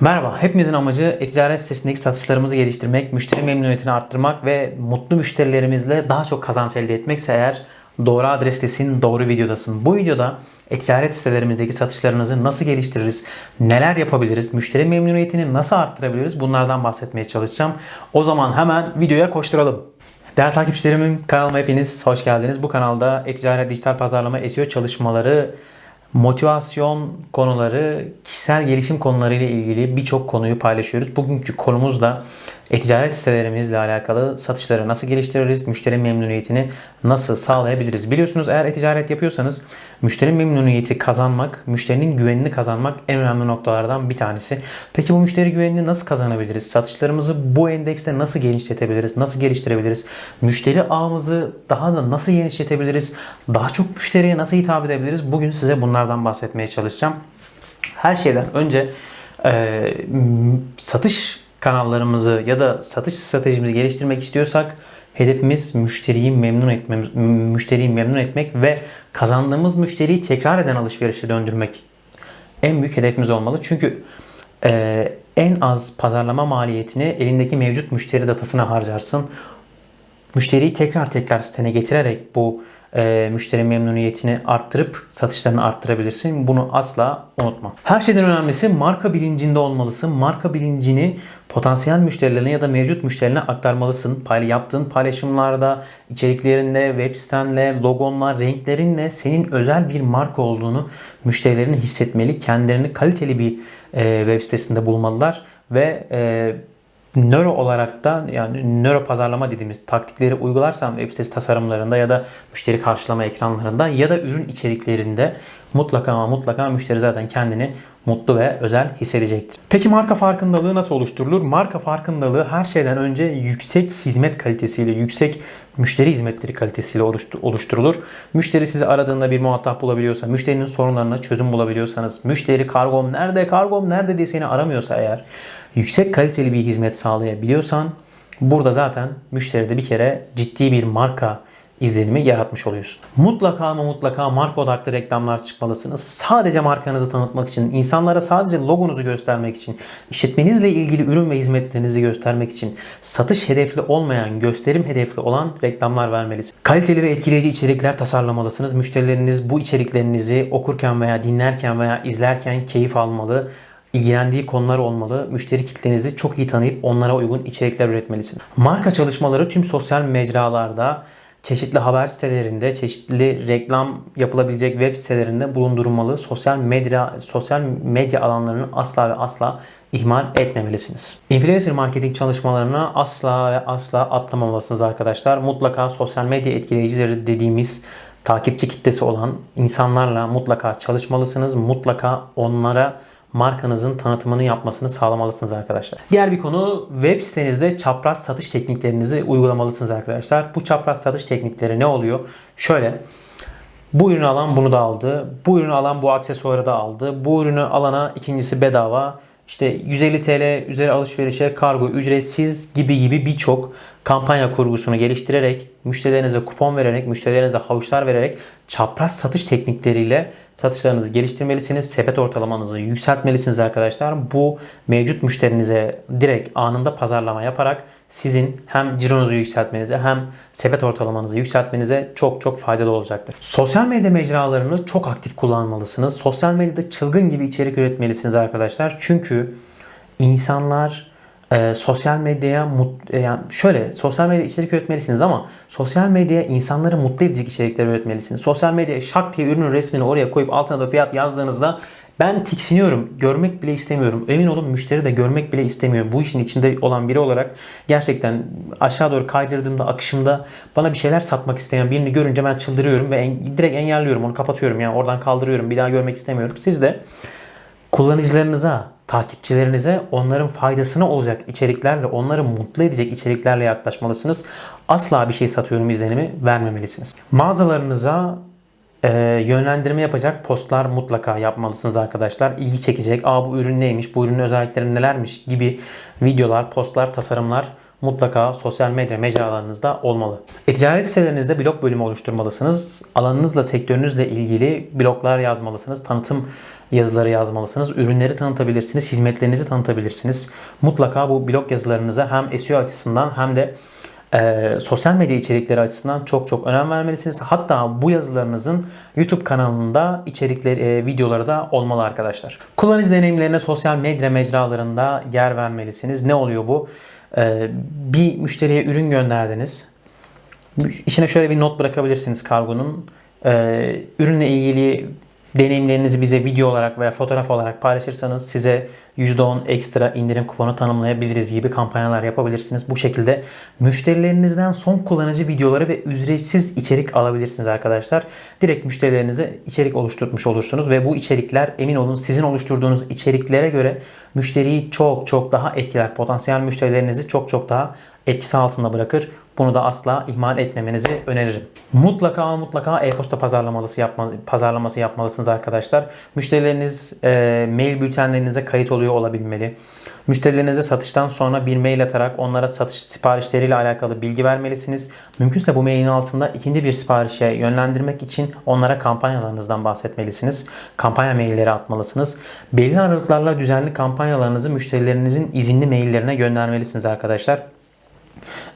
Merhaba, hepimizin amacı e-ticaret sitesindeki satışlarımızı geliştirmek, müşteri memnuniyetini arttırmak ve mutlu müşterilerimizle daha çok kazanç elde etmekse eğer doğru adrestesin, doğru videodasın. Bu videoda e-ticaret sitelerimizdeki satışlarınızı nasıl geliştiririz, neler yapabiliriz, müşteri memnuniyetini nasıl arttırabiliriz bunlardan bahsetmeye çalışacağım. O zaman hemen videoya koşturalım. Değerli takipçilerimin kanalıma hepiniz hoş geldiniz. Bu kanalda e-ticaret, dijital pazarlama, SEO çalışmaları, motivasyon konuları, kişisel gelişim konuları ile ilgili birçok konuyu paylaşıyoruz. Bugünkü konumuz da e-ticaret sitelerimizle alakalı satışları nasıl geliştiririz, müşteri memnuniyetini nasıl sağlayabiliriz? Biliyorsunuz eğer e-ticaret yapıyorsanız müşteri memnuniyeti kazanmak, müşterinin güvenini kazanmak en önemli noktalardan bir tanesi. Peki bu müşteri güvenini nasıl kazanabiliriz? Satışlarımızı bu endekste nasıl genişletebiliriz? Nasıl geliştirebiliriz? Müşteri ağımızı daha da nasıl genişletebiliriz? Daha çok müşteriye nasıl hitap edebiliriz? Bugün size bunlardan bahsetmeye çalışacağım. Her şeyden önce e, satış kanallarımızı ya da satış stratejimizi geliştirmek istiyorsak hedefimiz müşteriyi memnun etmemiz, müşteriyi memnun etmek ve kazandığımız müşteriyi tekrar eden alışverişe döndürmek en büyük hedefimiz olmalı. Çünkü e, en az pazarlama maliyetini elindeki mevcut müşteri datasına harcarsın. Müşteriyi tekrar tekrar sitene getirerek bu e, müşteri memnuniyetini arttırıp satışlarını arttırabilirsin. Bunu asla unutma. Her şeyden önemlisi marka bilincinde olmalısın. Marka bilincini potansiyel müşterilerine ya da mevcut müşterilerine aktarmalısın. Payla yaptığın paylaşımlarda, içeriklerinde, web sitenle, logonla, renklerinle senin özel bir marka olduğunu müşterilerin hissetmeli. Kendilerini kaliteli bir e, web sitesinde bulmalılar ve e, nöro olarak da yani nöro pazarlama dediğimiz taktikleri uygularsan web sitesi tasarımlarında ya da müşteri karşılama ekranlarında ya da ürün içeriklerinde mutlaka ama mutlaka müşteri zaten kendini mutlu ve özel hissedecektir. Peki marka farkındalığı nasıl oluşturulur? Marka farkındalığı her şeyden önce yüksek hizmet kalitesiyle, yüksek müşteri hizmetleri kalitesiyle oluştu- oluşturulur. Müşteri sizi aradığında bir muhatap bulabiliyorsa, müşterinin sorunlarına çözüm bulabiliyorsanız, müşteri kargom nerede, kargom nerede diye seni aramıyorsa eğer, yüksek kaliteli bir hizmet sağlayabiliyorsan burada zaten müşteride bir kere ciddi bir marka izlenimi yaratmış oluyorsun. Mutlaka ama mutlaka marka odaklı reklamlar çıkmalısınız. Sadece markanızı tanıtmak için, insanlara sadece logonuzu göstermek için, işletmenizle ilgili ürün ve hizmetlerinizi göstermek için satış hedefli olmayan, gösterim hedefli olan reklamlar vermelisiniz. Kaliteli ve etkileyici içerikler tasarlamalısınız. Müşterileriniz bu içeriklerinizi okurken veya dinlerken veya izlerken keyif almalı ilgilendiği konular olmalı. Müşteri kitlenizi çok iyi tanıyıp onlara uygun içerikler üretmelisiniz. Marka çalışmaları tüm sosyal mecralarda, çeşitli haber sitelerinde, çeşitli reklam yapılabilecek web sitelerinde bulundurulmalı. Sosyal medya sosyal medya alanlarını asla ve asla ihmal etmemelisiniz. Influencer marketing çalışmalarına asla ve asla atlamamalısınız arkadaşlar. Mutlaka sosyal medya etkileyicileri dediğimiz takipçi kitlesi olan insanlarla mutlaka çalışmalısınız. Mutlaka onlara markanızın tanıtımını yapmasını sağlamalısınız arkadaşlar. Diğer bir konu web sitenizde çapraz satış tekniklerinizi uygulamalısınız arkadaşlar. Bu çapraz satış teknikleri ne oluyor? Şöyle bu ürünü alan bunu da aldı. Bu ürünü alan bu aksesuarı da aldı. Bu ürünü alana ikincisi bedava. İşte 150 TL üzeri alışverişe kargo ücretsiz gibi gibi birçok kampanya kurgusunu geliştirerek, müşterilerinize kupon vererek, müşterilerinize havuçlar vererek çapraz satış teknikleriyle satışlarınızı geliştirmelisiniz. Sepet ortalamanızı yükseltmelisiniz arkadaşlar. Bu mevcut müşterinize direkt anında pazarlama yaparak sizin hem cironuzu yükseltmenize hem sepet ortalamanızı yükseltmenize çok çok faydalı olacaktır. Sosyal medya mecralarını çok aktif kullanmalısınız. Sosyal medyada çılgın gibi içerik üretmelisiniz arkadaşlar. Çünkü insanlar e, sosyal medyaya e, yani şöyle sosyal medya içerik üretmelisiniz ama sosyal medyaya insanları mutlu edecek içerikler üretmelisiniz. Sosyal medyaya şak diye ürünün resmini oraya koyup altına da fiyat yazdığınızda ben tiksiniyorum. Görmek bile istemiyorum. Emin olun müşteri de görmek bile istemiyor. Bu işin içinde olan biri olarak gerçekten aşağı doğru kaydırdığımda akışımda bana bir şeyler satmak isteyen birini görünce ben çıldırıyorum ve en, direkt engelliyorum. Onu kapatıyorum. Yani oradan kaldırıyorum. Bir daha görmek istemiyorum. Siz de kullanıcılarınıza, takipçilerinize onların faydasına olacak içeriklerle, onları mutlu edecek içeriklerle yaklaşmalısınız. Asla bir şey satıyorum izlenimi vermemelisiniz. Mağazalarınıza e, yönlendirme yapacak postlar mutlaka yapmalısınız arkadaşlar. İlgi çekecek, aa bu ürün neymiş, bu ürünün özellikleri nelermiş gibi videolar, postlar, tasarımlar mutlaka sosyal medya mecralarınızda olmalı. E-ticaret sitelerinizde blog bölümü oluşturmalısınız. Alanınızla, sektörünüzle ilgili bloglar yazmalısınız. Tanıtım yazıları yazmalısınız. Ürünleri tanıtabilirsiniz, hizmetlerinizi tanıtabilirsiniz. Mutlaka bu blog yazılarınıza hem SEO açısından hem de e, sosyal medya içerikleri açısından çok çok önem vermelisiniz. Hatta bu yazılarınızın YouTube kanalında içerikleri, e, videoları da olmalı arkadaşlar. Kullanıcı deneyimlerine sosyal medya mecralarında yer vermelisiniz. Ne oluyor bu? E, bir müşteriye ürün gönderdiniz. İçine şöyle bir not bırakabilirsiniz kargonun. E, ürünle ilgili deneyimlerinizi bize video olarak veya fotoğraf olarak paylaşırsanız size %10 ekstra indirim kuponu tanımlayabiliriz gibi kampanyalar yapabilirsiniz. Bu şekilde müşterilerinizden son kullanıcı videoları ve ücretsiz içerik alabilirsiniz arkadaşlar. Direkt müşterilerinize içerik oluşturmuş olursunuz ve bu içerikler emin olun sizin oluşturduğunuz içeriklere göre müşteriyi çok çok daha etkiler. Potansiyel müşterilerinizi çok çok daha etkisi altında bırakır. Bunu da asla ihmal etmemenizi öneririm. Mutlaka mutlaka e-posta pazarlaması yapma, pazarlaması yapmalısınız arkadaşlar. Müşterileriniz e, mail bültenlerinize kayıt oluyor olabilmeli. Müşterilerinize satıştan sonra bir mail atarak onlara satış siparişleriyle alakalı bilgi vermelisiniz. Mümkünse bu mailin altında ikinci bir siparişe yönlendirmek için onlara kampanyalarınızdan bahsetmelisiniz. Kampanya mailleri atmalısınız. Belli aralıklarla düzenli kampanyalarınızı müşterilerinizin izinli maillerine göndermelisiniz arkadaşlar.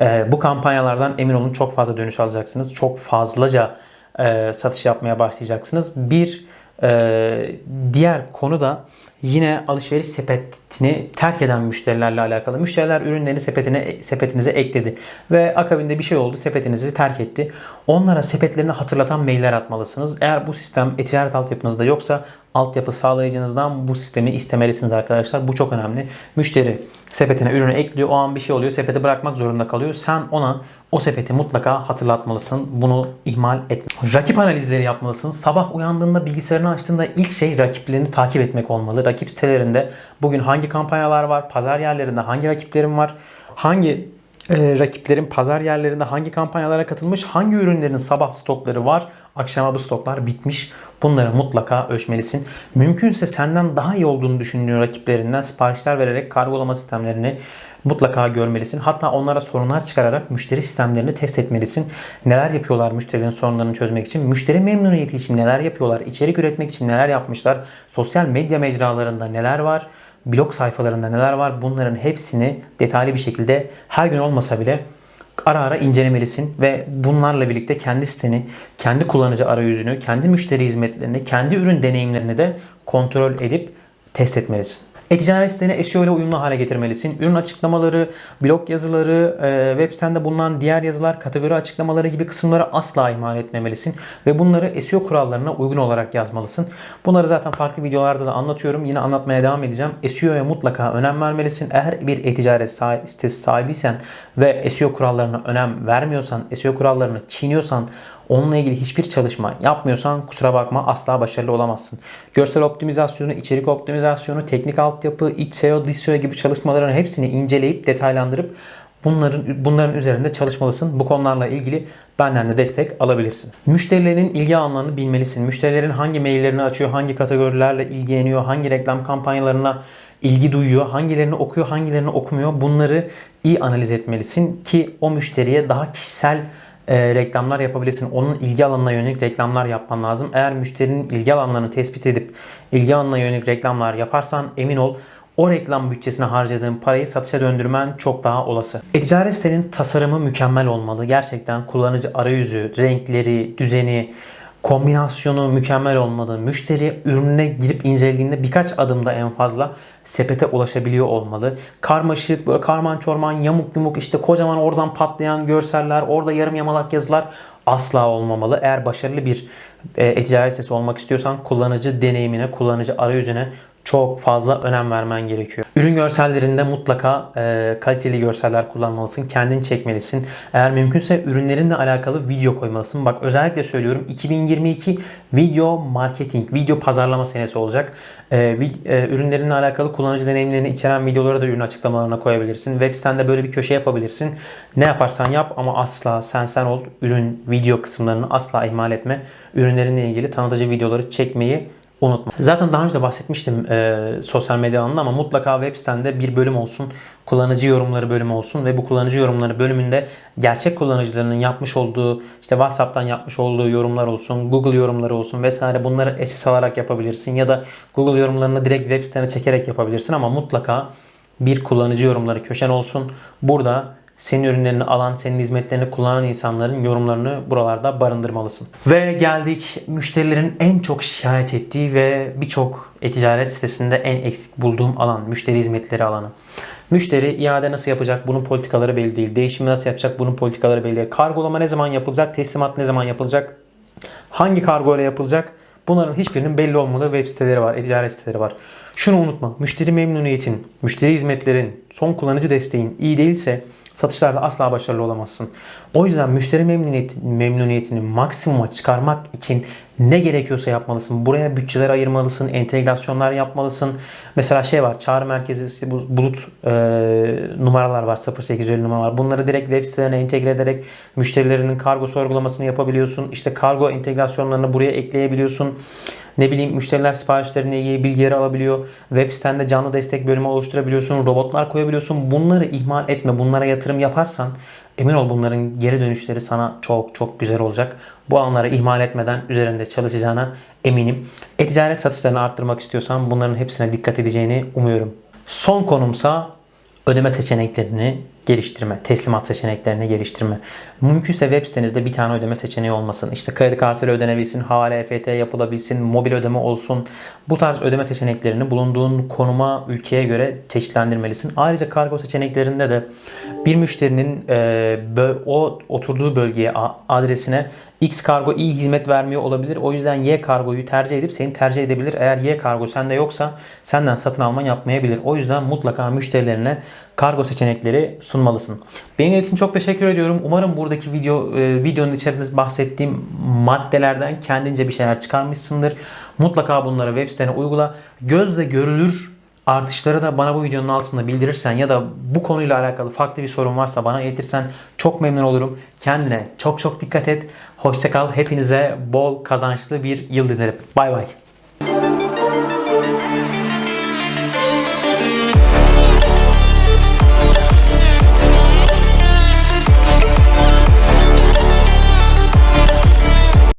E, bu kampanyalardan emin olun çok fazla dönüş alacaksınız. Çok fazlaca e, satış yapmaya başlayacaksınız. Bir e, diğer konu da yine alışveriş sepetini terk eden müşterilerle alakalı. Müşteriler ürünlerini sepetine sepetinize ekledi ve akabinde bir şey oldu sepetinizi terk etti. Onlara sepetlerini hatırlatan mailler atmalısınız. Eğer bu sistem e-ticaret altyapınızda yoksa altyapı sağlayıcınızdan bu sistemi istemelisiniz arkadaşlar. Bu çok önemli. Müşteri sepetine ürünü ekliyor. O an bir şey oluyor. Sepeti bırakmak zorunda kalıyor. Sen ona o sepeti mutlaka hatırlatmalısın. Bunu ihmal etme. Rakip analizleri yapmalısın. Sabah uyandığında bilgisayarını açtığında ilk şey rakiplerini takip etmek olmalı. Rakip sitelerinde bugün hangi kampanyalar var? Pazar yerlerinde hangi rakiplerim var? Hangi e, rakiplerin pazar yerlerinde hangi kampanyalara katılmış, hangi ürünlerin sabah stokları var, akşama bu stoklar bitmiş. Bunları mutlaka ölçmelisin. Mümkünse senden daha iyi olduğunu düşündüğün rakiplerinden siparişler vererek kargolama sistemlerini mutlaka görmelisin. Hatta onlara sorunlar çıkararak müşteri sistemlerini test etmelisin. Neler yapıyorlar müşterilerin sorunlarını çözmek için? Müşteri memnuniyeti için neler yapıyorlar? İçerik üretmek için neler yapmışlar? Sosyal medya mecralarında neler var? blog sayfalarında neler var bunların hepsini detaylı bir şekilde her gün olmasa bile ara ara incelemelisin ve bunlarla birlikte kendi siteni, kendi kullanıcı arayüzünü, kendi müşteri hizmetlerini, kendi ürün deneyimlerini de kontrol edip test etmelisin. E-ticaret siteni SEO ile uyumlu hale getirmelisin. Ürün açıklamaları, blog yazıları, e, web sitende bulunan diğer yazılar, kategori açıklamaları gibi kısımları asla ihmal etmemelisin. Ve bunları SEO kurallarına uygun olarak yazmalısın. Bunları zaten farklı videolarda da anlatıyorum. Yine anlatmaya devam edeceğim. SEO'ya mutlaka önem vermelisin. Eğer bir e-ticaret sitesi sahibiysen ve SEO kurallarına önem vermiyorsan, SEO kurallarını çiğniyorsan Onunla ilgili hiçbir çalışma yapmıyorsan kusura bakma asla başarılı olamazsın. Görsel optimizasyonu, içerik optimizasyonu, teknik altyapı, iç SEO, dış SEO gibi çalışmaların hepsini inceleyip detaylandırıp bunların bunların üzerinde çalışmalısın. Bu konularla ilgili benden de destek alabilirsin. Müşterilerin ilgi alanlarını bilmelisin. Müşterilerin hangi maillerini açıyor, hangi kategorilerle ilgileniyor, hangi reklam kampanyalarına ilgi duyuyor, hangilerini okuyor, hangilerini okumuyor. Bunları iyi analiz etmelisin ki o müşteriye daha kişisel e, reklamlar yapabilirsin. Onun ilgi alanına yönelik reklamlar yapman lazım. Eğer müşterinin ilgi alanlarını tespit edip ilgi alanına yönelik reklamlar yaparsan emin ol o reklam bütçesine harcadığın parayı satışa döndürmen çok daha olası. E-ticaret sitenin tasarımı mükemmel olmalı. Gerçekten kullanıcı arayüzü, renkleri, düzeni, kombinasyonu mükemmel olmalı. Müşteri ürününe girip incelediğinde birkaç adımda en fazla sepete ulaşabiliyor olmalı. Karmaşık, böyle karman çorman, yamuk yumuk işte kocaman oradan patlayan görseller, orada yarım yamalak yazılar asla olmamalı. Eğer başarılı bir e, e-ticaret sitesi olmak istiyorsan kullanıcı deneyimine, kullanıcı arayüzüne çok fazla önem vermen gerekiyor. Ürün görsellerinde mutlaka e, kaliteli görseller kullanmalısın. Kendin çekmelisin. Eğer mümkünse ürünlerinle alakalı video koymalısın. Bak özellikle söylüyorum 2022 video marketing, video pazarlama senesi olacak. E, vid, e, ürünlerinle alakalı kullanıcı deneyimlerini içeren videoları da ürün açıklamalarına koyabilirsin. Web sitende böyle bir köşe yapabilirsin. Ne yaparsan yap ama asla sen sen ol. Ürün video kısımlarını asla ihmal etme. Ürünlerinle ilgili tanıtıcı videoları çekmeyi unutma. Zaten daha önce de bahsetmiştim e, sosyal medya alanında ama mutlaka web sitende bir bölüm olsun. Kullanıcı yorumları bölümü olsun ve bu kullanıcı yorumları bölümünde gerçek kullanıcılarının yapmış olduğu işte WhatsApp'tan yapmış olduğu yorumlar olsun, Google yorumları olsun vesaire bunları SS alarak yapabilirsin ya da Google yorumlarını direkt web sitene çekerek yapabilirsin ama mutlaka bir kullanıcı yorumları köşen olsun. Burada senin ürünlerini alan, senin hizmetlerini kullanan insanların yorumlarını buralarda barındırmalısın. Ve geldik müşterilerin en çok şikayet ettiği ve birçok e-ticaret sitesinde en eksik bulduğum alan, müşteri hizmetleri alanı. Müşteri iade nasıl yapacak? Bunun politikaları belli değil. Değişimi nasıl yapacak? Bunun politikaları belli değil. Kargolama ne zaman yapılacak? Teslimat ne zaman yapılacak? Hangi kargo ile yapılacak? Bunların hiçbirinin belli olmadığı web siteleri var, e-ticaret siteleri var. Şunu unutma. Müşteri memnuniyetin, müşteri hizmetlerin, son kullanıcı desteğin iyi değilse satışlarda asla başarılı olamazsın. O yüzden müşteri memnuniyet, memnuniyetini maksimuma çıkarmak için ne gerekiyorsa yapmalısın. Buraya bütçeler ayırmalısın, entegrasyonlar yapmalısın. Mesela şey var, çağrı merkezi, bu bulut e, numaralar var, 0850 numara var. Bunları direkt web sitelerine entegre ederek müşterilerinin kargo sorgulamasını yapabiliyorsun. İşte kargo entegrasyonlarını buraya ekleyebiliyorsun. Ne bileyim müşteriler siparişlerine ilgili bilgileri alabiliyor. Web sitende canlı destek bölümü oluşturabiliyorsun. Robotlar koyabiliyorsun. Bunları ihmal etme. Bunlara yatırım yaparsan emin ol bunların geri dönüşleri sana çok çok güzel olacak. Bu alanları ihmal etmeden üzerinde çalışacağına eminim. E-ticaret satışlarını arttırmak istiyorsan bunların hepsine dikkat edeceğini umuyorum. Son konumsa ödeme seçeneklerini geliştirme, teslimat seçeneklerini geliştirme. Mümkünse web sitenizde bir tane ödeme seçeneği olmasın. İşte kredi kartıyla ödenebilsin, havale EFT yapılabilsin, mobil ödeme olsun. Bu tarz ödeme seçeneklerini bulunduğun konuma, ülkeye göre çeşitlendirmelisin. Ayrıca kargo seçeneklerinde de bir müşterinin e, o oturduğu bölgeye, adresine X kargo iyi hizmet vermiyor olabilir. O yüzden Y kargoyu tercih edip seni tercih edebilir. Eğer Y kargo sende yoksa senden satın alma yapmayabilir. O yüzden mutlaka müşterilerine kargo seçenekleri sunmalısın. Benim için çok teşekkür ediyorum. Umarım buradaki video e, videonun içerisinde bahsettiğim maddelerden kendince bir şeyler çıkarmışsındır. Mutlaka bunları web sitene uygula. Gözle görülür artışları da bana bu videonun altında bildirirsen ya da bu konuyla alakalı farklı bir sorun varsa bana iletirsen çok memnun olurum. Kendine çok çok dikkat et. Hoşçakal. Hepinize bol kazançlı bir yıl dilerim. Bay bay.